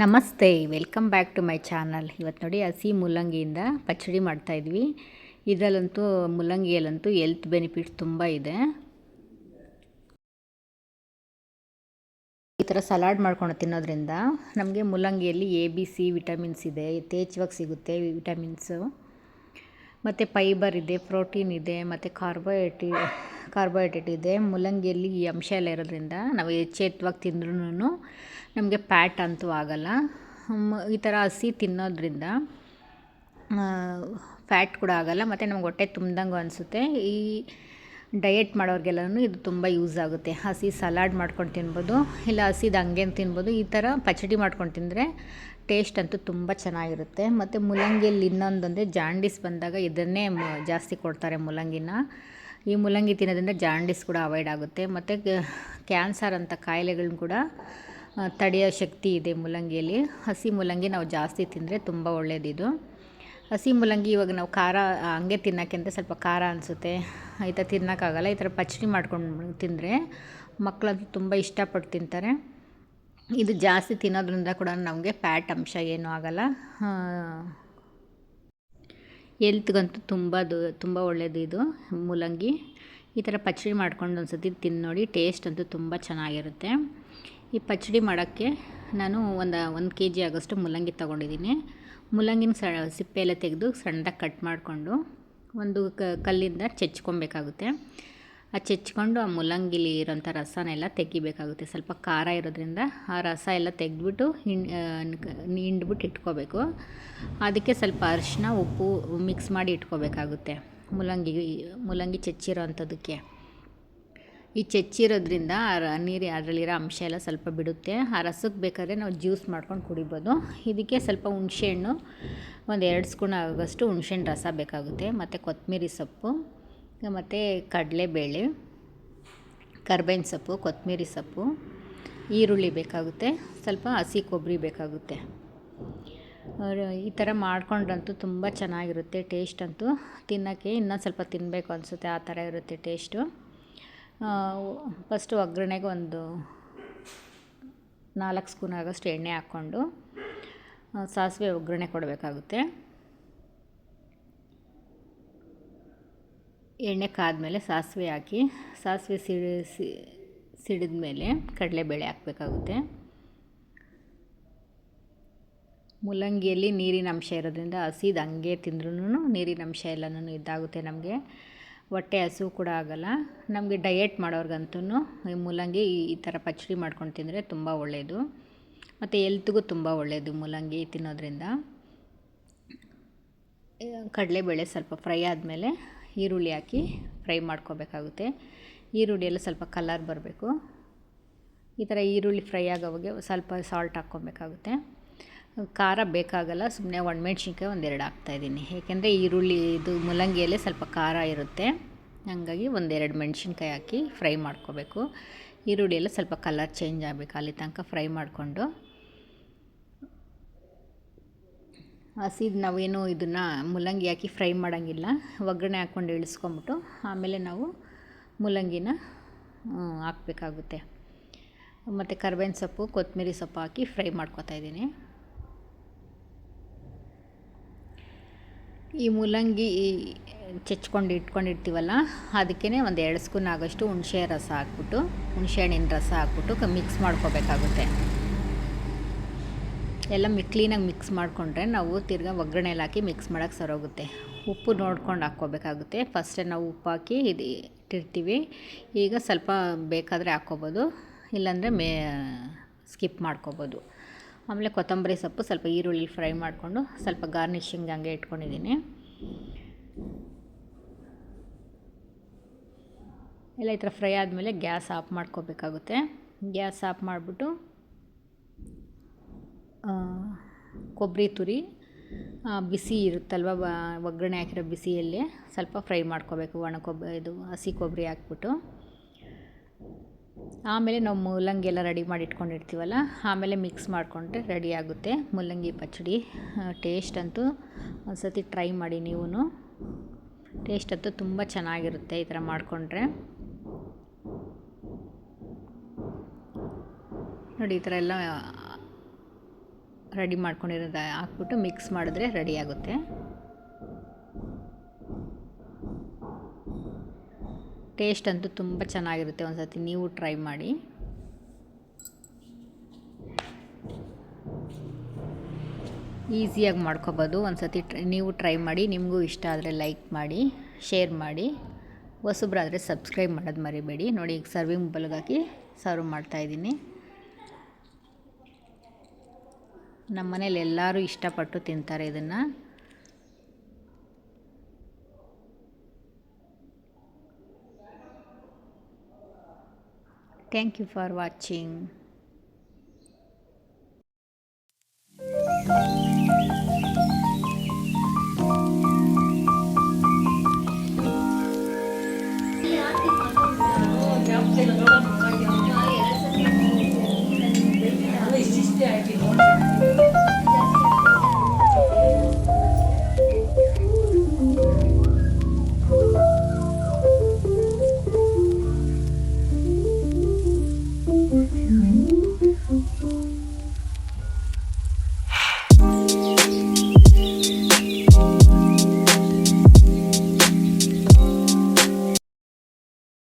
ನಮಸ್ತೆ, welcome back to my channel. ಇವತ್ತು ನೋಡಿ ಹಸಿ ಮೂಲಂಗಿಯಿಂದ ಪಚ್ಚಡಿ ಮಾಡ್ತಾಯಿದ್ವಿ ಇದರಲ್ಲಂತೂ ಮೂಲಂಗಿಯಲ್ಲಂತೂ ಎಲ್ತ್ ಬೆನಿಫಿಟ್ಸ್ ತುಂಬ ಇದೆ. ಈ ಥರ ಸಲಾಡ್ ಮಾಡ್ಕೊಂಡು ತಿನ್ನೋದ್ರಿಂದ ನಮಗೆ ಮುಲ್ಲಂಗಿಯಲ್ಲಿ ಎ, ಬಿ, ಸಿ ವಿಟಮಿನ್ಸ್ ಇದೆ. ಯಥೇಚ್ಛವಾಗಿ ಸಿಗುತ್ತೆ ವಿಟಮಿನ್ಸು. ಮತ್ತು ಫೈಬರ್ ಇದೆ, ಪ್ರೋಟೀನ್ ಇದೆ, ಮತ್ತು ಕಾರ್ಬೋಹೈಡ್ರೇಟಿ ಕಾರ್ಬೋಹೈಡ್ರೇಟ್ ಇದೆ. ಮೂಲಂಗಿಯಲ್ಲಿ ಈ ಅಂಶ ಎಲ್ಲ ಇರೋದ್ರಿಂದ ನಾವು ಎಚ್ಚೆತ್ತವಾಗಿ ತಿಂದ್ರೂ ನಮಗೆ ಪ್ಯಾಟ್ ಅಂತೂ ಆಗೋಲ್ಲ. ಈ ಥರ ಹಸಿ ತಿನ್ನೋದ್ರಿಂದ ಫ್ಯಾಟ್ ಕೂಡ ಆಗೋಲ್ಲ. ಮತ್ತು ನಮ್ಗೆ ಹೊಟ್ಟೆ ತುಂಬ್ದಂಗೆ ಅನಿಸುತ್ತೆ. ಈ ಡಯೆಟ್ ಮಾಡೋರಿಗೆಲ್ಲನೂ ಇದು ತುಂಬ ಯೂಸ್ ಆಗುತ್ತೆ. ಹಸಿ ಸಲಾಡ್ ಮಾಡ್ಕೊಂಡು ತಿನ್ಬೋದು, ಇಲ್ಲ ಹಸಿದು ಹಂಗೆ ತಿನ್ಬೋದು, ಈ ಥರ ಪಚಡಿ ಮಾಡ್ಕೊಂಡು ತಿಂದರೆ ಟೇಸ್ಟ್ ಅಂತೂ ತುಂಬ ಚೆನ್ನಾಗಿರುತ್ತೆ. ಮತ್ತು ಮೂಲಂಗಿಯಲ್ಲಿ ಇನ್ನೊಂದಂದರೆ ಜಾಂಡೀಸ್ ಬಂದಾಗ ಇದನ್ನೇ ಜಾಸ್ತಿ ಕೊಡ್ತಾರೆ ಮುಲ್ಲಂಗಿನ ಈ ಮೂಲಂಗಿ ತಿನ್ನೋದ್ರಿಂದ ಜಾಂಡಿಸ್ ಕೂಡ ಅವಾಯ್ಡ್ ಆಗುತ್ತೆ. ಮತ್ತು ಕ್ಯಾನ್ಸರ್ ಅಂತ ಕಾಯಿಲೆಗಳನ್ನ ಕೂಡ ತಡೆಯೋ ಶಕ್ತಿ ಇದೆ ಮೂಲಂಗಿಯಲ್ಲಿ ಹಸಿ ಮೂಲಂಗಿ ನಾವು ಜಾಸ್ತಿ ತಿಂದರೆ ತುಂಬ ಒಳ್ಳೆಯದಿದು ಹಸಿ ಮೂಲಂಗಿ ಇವಾಗ ನಾವು ಖಾರ, ಹಂಗೆ ತಿನ್ನೋಕ್ಕಿಂತ ಸ್ವಲ್ಪ ಖಾರ ಅನಿಸುತ್ತೆ. ಈ ಥರ ತಿನ್ನೋಕ್ಕಾಗಲ್ಲ, ಈ ಥರ ಪಚಡಿ ಮಾಡ್ಕೊಂಡು ತಿಂದರೆ ಮಕ್ಕಳಂತೂ ತುಂಬ ಇಷ್ಟಪಟ್ಟು ತಿಂತಾರೆ. ಇದು ಜಾಸ್ತಿ ತಿನ್ನೋದ್ರಿಂದ ಕೂಡ ನಮಗೆ ಫ್ಯಾಟ್ ಅಂಶ ಏನೂ ಆಗೋಲ್ಲ. ಎಲ್ತ್ಗಂತೂ ತುಂಬ ತುಂಬ ಒಳ್ಳೆಯದು ಇದು, ಮೂಲಂಗಿ. ಈ ಥರ ಪಚಡಿ ಮಾಡ್ಕೊಂಡು ಒಂದು ಸತಿ ತಿಂದು ನೋಡಿ ಟೇಸ್ಟ್ ಅಂತೂ ತುಂಬ ಚೆನ್ನಾಗಿರುತ್ತೆ. ಈ ಪಚಡಿ ಮಾಡೋಕ್ಕೆ ನಾನು ಒಂದು ಒಂದು ಕೆ ಜಿ ಆಗೋಷ್ಟು ಮೂಲಂಗಿ ತೊಗೊಂಡಿದ್ದೀನಿ. ಮೂಲಂಗಿನ ಸ, ಸಿಪ್ಪೆ ಎಲ್ಲ ತೆಗೆದು ಸಣ್ಣದಾಗಿ ಕಟ್ ಮಾಡಿಕೊಂಡು ಒಂದು ಕಲ್ಲಿಂದ ಚೆಚ್ಕೊಬೇಕಾಗುತ್ತೆ. ಆ ಚೆಚ್ಕೊಂಡು ಆ ಮುಲ್ಲಂಗಿಲಿ ಇರೋಂಥ ರಸನೆಲ್ಲ ತೆಗಿಬೇಕಾಗುತ್ತೆ. ಸ್ವಲ್ಪ ಖಾರ ಇರೋದ್ರಿಂದ ಆ ರಸ ಎಲ್ಲ ತೆಗೆದ್ಬಿಟ್ಟು ಹಿಂಡ್ಬಿಟ್ಟು ಇಟ್ಕೋಬೇಕು. ಅದಕ್ಕೆ ಸ್ವಲ್ಪ ಅರಿಶಿನ ಉಪ್ಪು ಮಿಕ್ಸ್ ಮಾಡಿ ಇಟ್ಕೋಬೇಕಾಗುತ್ತೆ ಮುಲ್ಲಂಗಿ ಮುಲ್ಲಂಗಿ ಚೆಚ್ಚಿರೋ ಅಂಥದ್ದಕ್ಕೆ ಈ ಚೆಚ್ಚಿರೋದ್ರಿಂದ ನೀರು ಅದರಲ್ಲಿರೋ ಅಂಶ ಎಲ್ಲ ಸ್ವಲ್ಪ ಬಿಡುತ್ತೆ. ಆ ರಸಕ್ಕೆ ಬೇಕಾದ್ರೆ ನಾವು ಜ್ಯೂಸ್ ಮಾಡ್ಕೊಂಡು ಕುಡಿಬೋದು. ಇದಕ್ಕೆ ಸ್ವಲ್ಪ ಹುಣಸೆಹಣ್ಣು ಒಂದು ಎರಡು ಸ್ಪೂನ್ ಆಗೋಷ್ಟು ಹುಣ್ಸೆಹಣ್ಣು ರಸ ಬೇಕಾಗುತ್ತೆ. ಮತ್ತು ಕೊತ್ತಂಬರಿ ಸೊಪ್ಪು ಮತ್ತು ಕಡಲೆಬೇಳೆ ಕರ್ಬೇವಿನ ಸೊಪ್ಪು, ಕೊತ್ತಂಬರಿ ಸೊಪ್ಪು, ಈರುಳ್ಳಿ ಬೇಕಾಗುತ್ತೆ, ಸ್ವಲ್ಪ ಹಸಿ ಕೊಬ್ಬರಿ ಬೇಕಾಗುತ್ತೆ. ಈ ಥರ ಮಾಡ್ಕೊಂಡ್ರಂತೂ ತುಂಬ ಚೆನ್ನಾಗಿರುತ್ತೆ ಟೇಸ್ಟ್ ಅಂತೂ. ತಿನ್ನೋಕ್ಕೆ ಇನ್ನೂ ಸ್ವಲ್ಪ ತಿನ್ನಬೇಕು ಅನಿಸುತ್ತೆ, ಆ ಥರ ಇರುತ್ತೆ ಟೇಸ್ಟು ಫಸ್ಟು ಒಗ್ಗರಣೆಗೆ ಒಂದು ನಾಲ್ಕು ಸ್ಪೂನ್ ಆಗೋಷ್ಟು ಎಣ್ಣೆ ಹಾಕ್ಕೊಂಡು ಸಾಸಿವೆ ಒಗ್ಗರಣೆ ಕೊಡಬೇಕಾಗುತ್ತೆ. ಎಣ್ಣೆ ಕಾದ್ಮೇಲೆ ಸಾಸಿವೆ ಹಾಕಿ, ಸಾಸಿವೆ ಸಿಡಿ ಸಿಡಿದ ಮೇಲೆ ಕಡಲೆಬೇಳೆ ಹಾಕಬೇಕಾಗುತ್ತೆ. ಮೂಲಂಗಿಯಲ್ಲಿ ನೀರಿನ ಅಂಶ ಇರೋದ್ರಿಂದ ಹಸಿದು ಹಂಗೆ ತಿಂದ್ರೂ ನೀರಿನ ಅಂಶ ಎಲ್ಲನೂ ಇದಾಗುತ್ತೆ ನಮಗೆ. ಹೊಟ್ಟೆ ಹಸು ಕೂಡ ಆಗೋಲ್ಲ. ನಮಗೆ ಡಯೆಟ್ ಮಾಡೋರ್ಗಂತೂ ಈ ಮೂಲಂಗಿ ಈ ಥರ ಪಚಡಿ ಮಾಡ್ಕೊಂಡು ತಿಂದರೆ ತುಂಬ ಒಳ್ಳೆಯದು ಮತ್ತು ಎಲ್ತ್ಗೂ ತುಂಬ ಒಳ್ಳೆಯದು ಮೂಲಂಗಿ ತಿನ್ನೋದ್ರಿಂದ. ಕಡಲೆಬೇಳೆ ಸ್ವಲ್ಪ ಫ್ರೈ ಆದಮೇಲೆ ಈರುಳ್ಳಿ ಹಾಕಿ ಫ್ರೈ ಮಾಡ್ಕೋಬೇಕಾಗುತ್ತೆ. ಈರುಳ್ಳಿಯೆಲ್ಲ ಸ್ವಲ್ಪ ಕಲರ್ ಬರಬೇಕು. ಈ ಥರ ಈರುಳ್ಳಿ ಫ್ರೈ ಆಗೋವಾಗೆ ಸ್ವಲ್ಪ ಸಾಲ್ಟ್ ಹಾಕ್ಕೊಬೇಕಾಗುತ್ತೆ. ಖಾರ ಬೇಕಾಗಲ್ಲ ಸುಮ್ಮನೆ ಒಣಮೆಣ್ಸಿನ್ಕಾಯಿ ಒಂದೆರಡು ಹಾಕ್ತಾಯಿದ್ದೀನಿ ಏಕೆಂದರೆ ಈರುಳ್ಳಿ ಇದು ಮುಲಂಗಿಯಲ್ಲೇ ಸ್ವಲ್ಪ ಖಾರ ಇರುತ್ತೆ. ಹಾಗಾಗಿ ಒಂದೆರಡು ಮೆಣಸಿನ್ಕಾಯಿ ಹಾಕಿ ಫ್ರೈ ಮಾಡ್ಕೋಬೇಕು. ಈರುಳ್ಳಿ ಎಲ್ಲ ಸ್ವಲ್ಪ ಕಲರ್ ಚೇಂಜ್ ಆಗಬೇಕು ಅಲ್ಲಿ ತನಕ ಫ್ರೈ ಮಾಡಿಕೊಂಡು. ಹಸಿದು ನಾವೇನು ಇದನ್ನು ಮೂಲಂಗಿ ಹಾಕಿ ಫ್ರೈ ಮಾಡೋಂಗಿಲ್ಲ. ಒಗ್ಗರಣೆ ಹಾಕ್ಕೊಂಡು ಇಳಿಸ್ಕೊಂಬಿಟ್ಟು ಆಮೇಲೆ ನಾವು ಮೂಲಂಗಿನ ಹಾಕಬೇಕಾಗುತ್ತೆ. ಮತ್ತು ಕರ್ಬೇವಿನ ಸೊಪ್ಪು, ಕೊತ್ತಂಬರಿ ಸೊಪ್ಪು ಹಾಕಿ ಫ್ರೈ ಮಾಡ್ಕೊತಾ ಇದ್ದೀನಿ. ಈ ಮೂಲಂಗಿ ಚಚ್ಕೊಂಡು ಇಟ್ಕೊಂಡಿರ್ತೀವಲ್ಲ ಅದಕ್ಕೇ ಒಂದು ಎರಡು ಸ್ಪೂನ್ ಆಗೋಷ್ಟು ಹುಣಸೆ ರಸ ಹಾಕ್ಬಿಟ್ಟು, ಹುಣಸೆ ಹಣ್ಣಿನ ರಸ ಹಾಕ್ಬಿಟ್ಟು ಮಿಕ್ಸ್ ಮಾಡ್ಕೋಬೇಕಾಗುತ್ತೆ. ಎಲ್ಲ ಮಿ ಕ್ಲೀನಾಗಿ ಮಿಕ್ಸ್ ಮಾಡಿಕೊಂಡ್ರೆ ನಾವು ತಿರ್ಗಾ ಒಗ್ಗರಣೆಲಿ ಹಾಕಿ ಮಿಕ್ಸ್ ಮಾಡೋಕ್ಕೆ ಸರೋಗುತ್ತೆ. ಉಪ್ಪು ನೋಡ್ಕೊಂಡು ಹಾಕ್ಕೋಬೇಕಾಗುತ್ತೆ. ಫಸ್ಟೇ ನಾವು ಉಪ್ಪು ಹಾಕಿ ಇದು ಇಟ್ಟಿರ್ತೀವಿ. ಈಗ ಸ್ವಲ್ಪ ಬೇಕಾದರೆ ಹಾಕ್ಕೋಬೋದು. ಇಲ್ಲಾಂದರೆ ಮೇ ಸ್ಕಿಪ್ ಮಾಡ್ಕೋಬೋದು. ಆಮೇಲೆ ಕೊತ್ತಂಬರಿ ಸೊಪ್ಪು ಸ್ವಲ್ಪ ಈರುಳ್ಳಿ ಫ್ರೈ ಮಾಡಿಕೊಂಡು ಸ್ವಲ್ಪ ಗಾರ್ನಿಷಿಂಗ್ ಹಂಗೆ ಇಟ್ಕೊಂಡಿದ್ದೀನಿ. ಎಲ್ಲ ಈ ಥರ ಫ್ರೈ ಆದಮೇಲೆ ಗ್ಯಾಸ್ ಆಫ್ ಮಾಡ್ಕೋಬೇಕಾಗುತ್ತೆ. ಗ್ಯಾಸ್ ಆಫ್ ಮಾಡಿಬಿಟ್ಟು ಕೊಬ್ಬರಿ ತುರಿ ಬಿಸಿ ಇರುತ್ತಲ್ವ ಒಗ್ಗರಣೆ ಹಾಕಿರೋ ಬಿಸಿಯಲ್ಲಿ ಸ್ವಲ್ಪ ಫ್ರೈ ಮಾಡ್ಕೋಬೇಕು. ಒಣ ಕೊಬ್ಬ, ಇದು ಹಸಿ ಕೊಬ್ಬರಿ ಹಾಕ್ಬಿಟ್ಟು. ಆಮೇಲೆ ನಾವು ಮೂಲಂಗಿ ಎಲ್ಲ ರೆಡಿ ಮಾಡಿ ಇಟ್ಕೊಂಡಿರ್ತೀವಲ್ಲ, ಆಮೇಲೆ ಮಿಕ್ಸ್ ಮಾಡಿಕೊಂಡ್ರೆ ರೆಡಿ ಆಗುತ್ತೆ. ಮೂಲಂಗಿ ಪಚ್ಚಡಿ ಟೇಸ್ಟ್ ಅಂತೂ ಒಂದು ಸತಿ ಟ್ರೈ ಮಾಡಿ ನೀವು ಟೇಸ್ಟ್ ಅಂತೂ ತುಂಬ ಚೆನ್ನಾಗಿರುತ್ತೆ ಈ ಥರ ಮಾಡಿಕೊಂಡ್ರೆ. ನೋಡಿ ಈ ಥರ ಎಲ್ಲ ರೆಡಿ ಮಾಡ್ಕೊಂಡಿರೋದು ಹಾಕ್ಬಿಟ್ಟು ಮಿಕ್ಸ್ ಮಾಡಿದ್ರೆ ರೆಡಿ ಆಗುತ್ತೆ. ಟೇಸ್ಟ್ ಅಂತೂ ತುಂಬ ಚೆನ್ನಾಗಿರುತ್ತೆ ಒಂದು ಸತಿ ನೀವು ಟ್ರೈ ಮಾಡಿ. ಈಸಿಯಾಗಿ ಮಾಡ್ಕೊಬೋದು ಒಂದು ಟ್ರೈ, ನೀವು ಟ್ರೈ ಮಾಡಿ, ನಿಮಗೂ ಇಷ್ಟ ಆದರೆ ಲೈಕ್ ಮಾಡಿ, ಶೇರ್ ಮಾಡಿ. ಹೊಸಬ್ರಾದರೆ ಸಬ್ಸ್ಕ್ರೈಬ್ ಮಾಡೋದು ಮರಿಬೇಡಿ. ನೋಡಿ, ಈಗ ಸರ್ವಿಂಗ್ ಬಲ್ಗಾಕಿ ಸರ್ವ್ ಮಾಡ್ತಾಯಿದ್ದೀನಿ ನಮ್ಮ ಮನೇಲಿ ಎಲ್ಲರೂ ಇಷ್ಟಪಟ್ಟು ತಿಂತಾರೆ ಇದನ್ನು. Thank you for watching